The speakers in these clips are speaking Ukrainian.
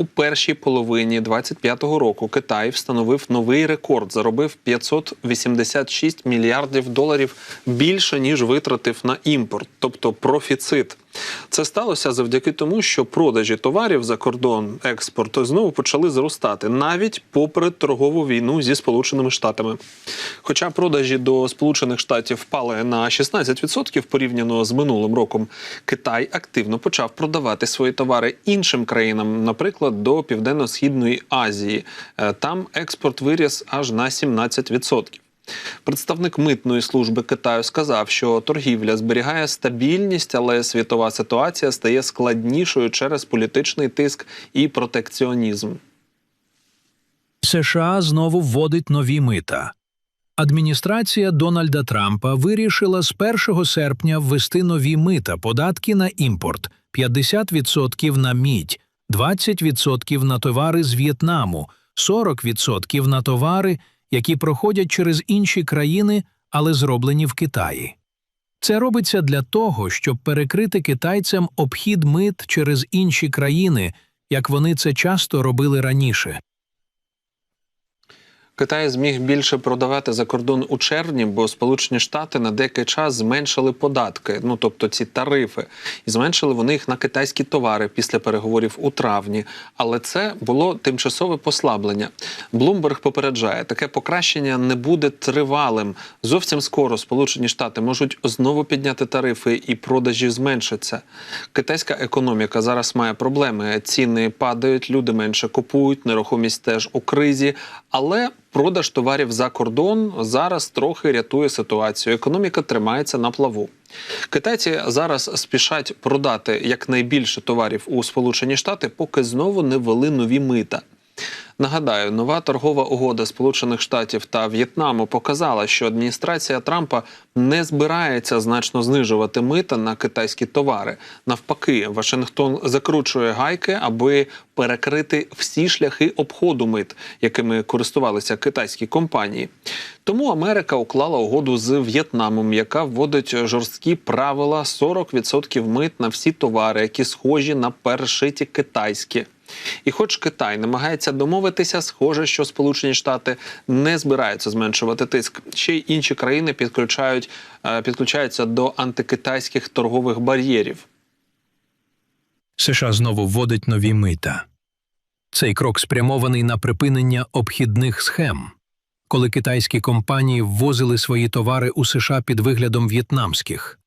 У першій половині 25-го року Китай встановив новий рекорд, заробив 586 мільярдів доларів більше ніж витратив на імпорт, тобто профіцит. Це сталося завдяки тому, що продажі товарів за кордон експорту знову почали зростати навіть попри торгову війну зі Сполученими Штатами. Хоча продажі до Сполучених Штатів впали на 16% порівняно з минулим роком, Китай активно почав продавати свої товари іншим країнам, наприклад, до Південно-Східної Азії. Е, Там експорт виріс аж на 17%. Представник митної служби Китаю сказав, що торгівля зберігає стабільність, але світова ситуація стає складнішою через політичний тиск і протекціонізм. США знову вводить нові мита. Адміністрація Дональда Трампа вирішила з 1 серпня ввести нові мита податки на імпорт 50% на мідь, 20% на товари з В'єтнаму, 40% на товари, які проходять через інші країни, але зроблені в Китаї. Це робиться для того, щоб перекрити китайцям обхід мит через інші країни, як вони це часто робили раніше. Китай зміг більше продавати за кордон у червні, бо Сполучені Штати на деякий час зменшили податки, ну тобто ці тарифи, і зменшили вони їх на китайські товари після переговорів у травні. Але це було тимчасове послаблення. Блумберг попереджає, таке покращення не буде тривалим. Зовсім скоро Сполучені Штати можуть знову підняти тарифи і продажі зменшаться. Китайська економіка зараз має проблеми. Ціни падають, люди менше купують, нерухомість теж у кризі, але Продаж товарів за кордон зараз трохи рятує ситуацію. Економіка тримається на плаву. Китайці зараз спішать продати якнайбільше товарів у Сполучені Штати, поки знову не ввели нові мита. Нагадаю, нова торгова угода Сполучених Штатів та В'єтнаму показала, що адміністрація Трампа не збирається значно знижувати мита на китайські товари. Навпаки, Вашингтон закручує гайки, аби перекрити всі шляхи обходу мит, якими користувалися китайські компанії. Тому Америка уклала угоду з В'єтнамом, яка вводить жорсткі правила 40% мит на всі товари, які схожі на перешиті китайські. І, хоч Китай намагається домовитися, схоже, що Сполучені Штати не збираються зменшувати тиск. Ще й інші країни підключають е, підключаються до антикитайських торгових бар'єрів. США знову вводить нові мита. Цей крок спрямований на припинення обхідних схем, коли китайські компанії ввозили свої товари у США під виглядом в'єтнамських.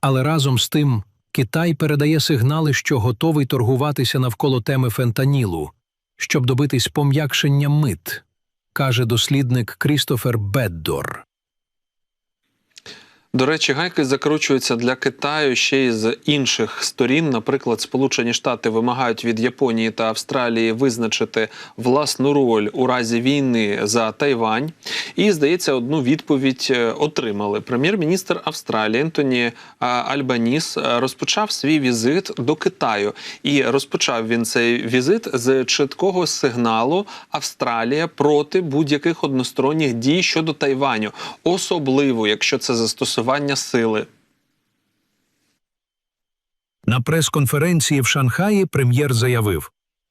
Але разом з тим Китай передає сигнали, що готовий торгуватися навколо теми фентанілу, щоб добитись пом'якшення мит, каже дослідник Крістофер Беддор. До речі, гайки закручуються для Китаю ще й з інших сторін. Наприклад, Сполучені Штати вимагають від Японії та Австралії визначити власну роль у разі війни за Тайвань. І здається, одну відповідь е, отримали. Прем'єр-міністр Австралії Ентоні е, Альбаніс е, розпочав свій візит до Китаю. І розпочав він цей візит з чіткого сигналу Австралія проти будь-яких односторонніх дій щодо Тайваню, особливо якщо це застосування сили. На прес-конференції в Шанхаї прем'єр заявив: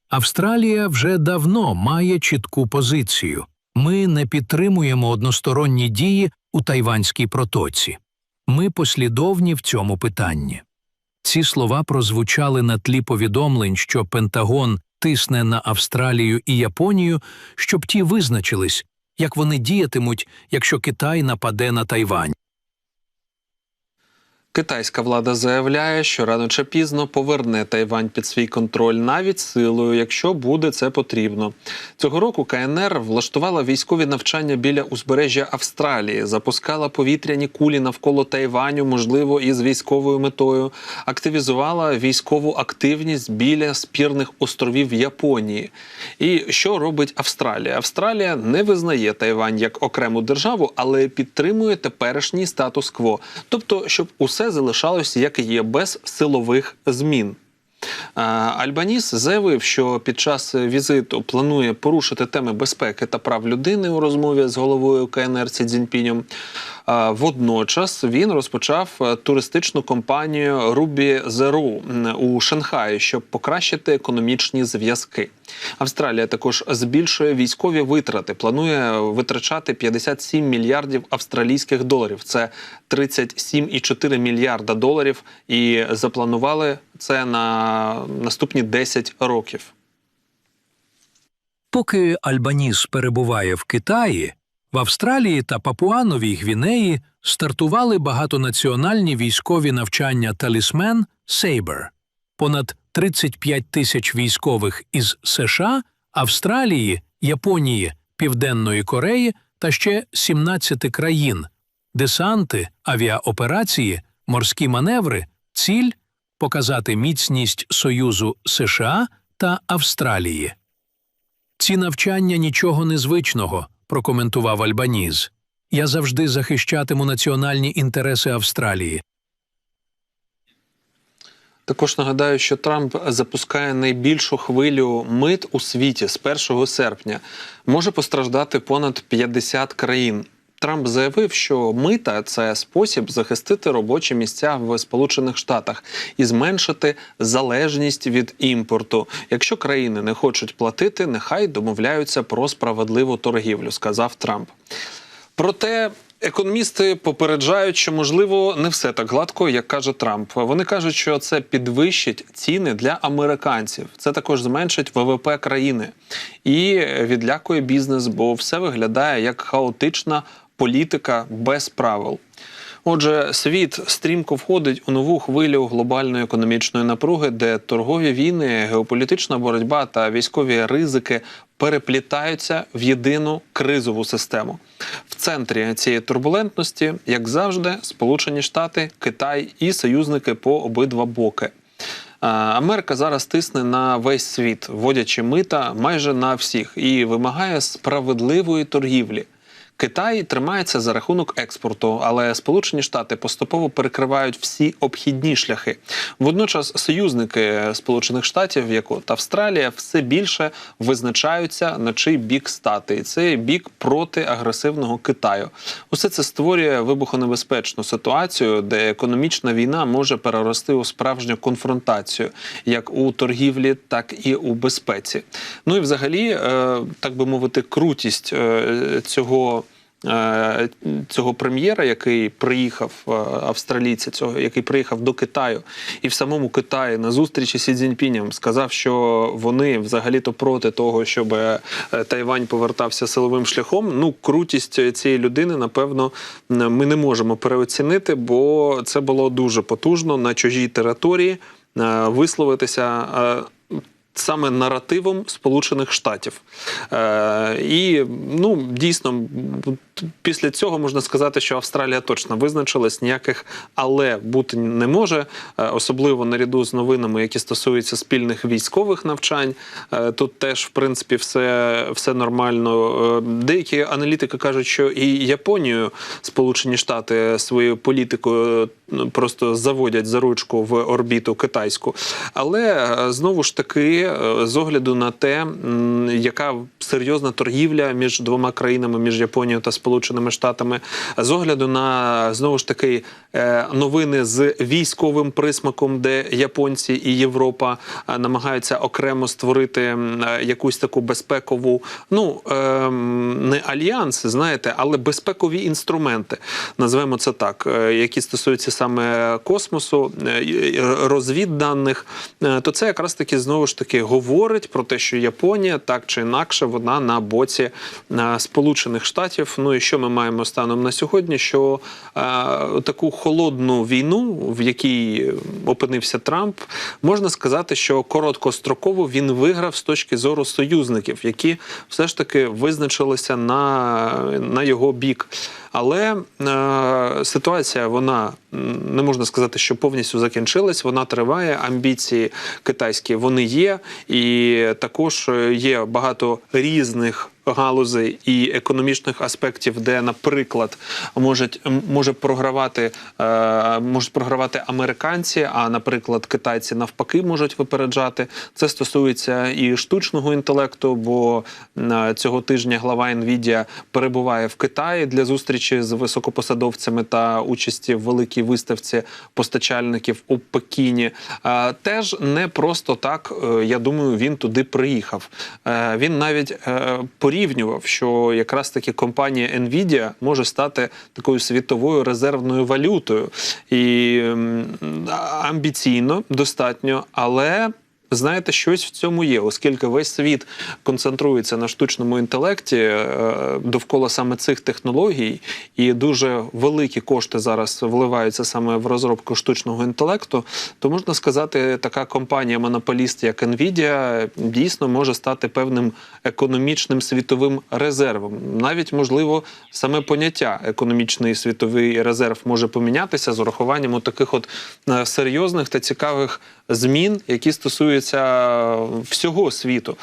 Австралія вже давно має чітку позицію. Ми не підтримуємо односторонні дії у Тайванській протоці. Ми послідовні в цьому питанні. Ці слова прозвучали на тлі повідомлень, що Пентагон тисне на Австралію і Японію, щоб ті визначились, як вони діятимуть, якщо Китай нападе на Тайвань. Китайська влада заявляє, що рано чи пізно поверне Тайвань під свій контроль навіть силою, якщо буде це потрібно. Цього року КНР влаштувала військові навчання біля узбережжя Австралії, запускала повітряні кулі навколо Тайваню, можливо, із військовою метою, активізувала військову активність біля спірних островів Японії. І що робить Австралія? Австралія не визнає Тайвань як окрему державу, але підтримує теперішній статус-кво, тобто, щоб усе залишалось як є, без силових змін. Е, Альбаніс заявив, що під час візиту планує порушити теми безпеки та прав людини у розмові з головою КНР Сі Цзіньпінем. Водночас він розпочав е, туристичну компанію Рубі Зеру у Шанхаї, щоб покращити економічні зв'язки. Австралія також збільшує військові витрати. Планує витрачати 57 мільярдів австралійських доларів. Це 37,4 мільярда доларів. І запланували це на наступні 10 років. Поки Альбаніс перебуває в Китаї, в Австралії та Папуановій Гвінеї стартували багатонаціональні військові навчання Талісмен Сейбер. Понад 35 тисяч військових із США, Австралії, Японії, Південної Кореї та ще 17 країн. Десанти, авіаоперації, морські маневри, ціль показати міцність Союзу США та Австралії. Ці навчання нічого незвичного, прокоментував Альбаніз. Я завжди захищатиму національні інтереси Австралії. Також нагадаю, що Трамп запускає найбільшу хвилю мит у світі з 1 серпня. Може постраждати понад 50 країн. Трамп заявив, що мита це спосіб захистити робочі місця в Сполучених Штатах і зменшити залежність від імпорту. Якщо країни не хочуть платити, нехай домовляються про справедливу торгівлю, сказав Трамп. Проте економісти попереджають, що можливо не все так гладко, як каже Трамп. Вони кажуть, що це підвищить ціни для американців. Це також зменшить ВВП країни і відлякує бізнес, бо все виглядає як хаотична політика без правил. Отже, світ стрімко входить у нову хвилю глобальної економічної напруги, де торгові війни, геополітична боротьба та військові ризики переплітаються в єдину кризову систему. В центрі цієї турбулентності, як завжди, Сполучені Штати, Китай і союзники по обидва боки. Америка зараз тисне на весь світ, вводячи мита майже на всіх, і вимагає справедливої торгівлі. Китай тримається за рахунок експорту, але Сполучені Штати поступово перекривають всі обхідні шляхи. Водночас союзники Сполучених Штатів, як от Австралія, все більше визначаються на чий бік стати, і це бік проти агресивного Китаю. Усе це створює вибухонебезпечну ситуацію, де економічна війна може перерости у справжню конфронтацію, як у торгівлі, так і у безпеці. Ну і взагалі, е, так би мовити, крутість е, цього. Е, Цього прем'єра, який приїхав е, австралійця, цього який приїхав до Китаю, і в самому Китаї на зустрічі Сі Цзіньпінем сказав, що вони взагалі-то проти того, щоб е, Тайвань повертався силовим шляхом. Ну, крутість цієї людини, напевно, ми не можемо переоцінити, бо це було дуже потужно на чужій території висловитися. Саме наративом Сполучених Штатів, е, і ну дійсно після цього можна сказати, що Австралія точно визначилась ніяких, але бути не може, е, особливо наряду з новинами, які стосуються спільних військових навчань. Е, тут теж в принципі все, все нормально. Е, Деякі аналітики кажуть, що і Японію Сполучені Штати своєю політикою е, просто заводять за ручку в орбіту китайську. Але знову ж таки, е, з огляду на те, яка серйозна торгівля між двома країнами, між Японією та Сполученими Штатами, з огляду на знову ж таки е, новини з військовим присмаком, де японці і Європа е, намагаються окремо створити якусь таку безпекову, ну ем, не альянс, знаєте, але безпекові інструменти, назвемо це так, які стосуються саме космосу, розвідданих, то це якраз таки знову ж таки говорить про те, що Японія так чи інакше вона на боці е, Сполучених Штатів. Ну і що ми маємо станом на сьогодні? Що е, таку холодну війну, в якій опинився Трамп, можна сказати, що короткостроково він виграв з точки зору союзників, які все ж таки визначилися на, на його бік. Але е, ситуація вона не можна сказати, що повністю закінчилась. Вона триває. Амбіції китайські вони є, і також е, є багато різних галузей і економічних аспектів, де, наприклад, можуть може програвати, е, можуть програвати американці, а наприклад, китайці навпаки можуть випереджати. Це стосується і штучного інтелекту, бо е, цього тижня глава Nvidia перебуває в Китаї для зустрічі з високопосадовцями та участі в великій виставці постачальників у Пекіні. Е, Теж не просто так, я думаю, він туди приїхав. Він навіть е, порівнював, що якраз таки компанія Nvidia може стати такою світовою резервною валютою. І амбіційно достатньо, але. Знаєте, щось в цьому є, оскільки весь світ концентрується на штучному інтелекті е, довкола саме цих технологій, і дуже великі кошти зараз вливаються саме в розробку штучного інтелекту, то можна сказати, така компанія-монополіст, як Nvidia, дійсно може стати певним економічним світовим резервом. Навіть можливо, саме поняття економічний світовий резерв може помінятися з урахуванням таких от е, серйозних та цікавих змін, які стосуються всього світу.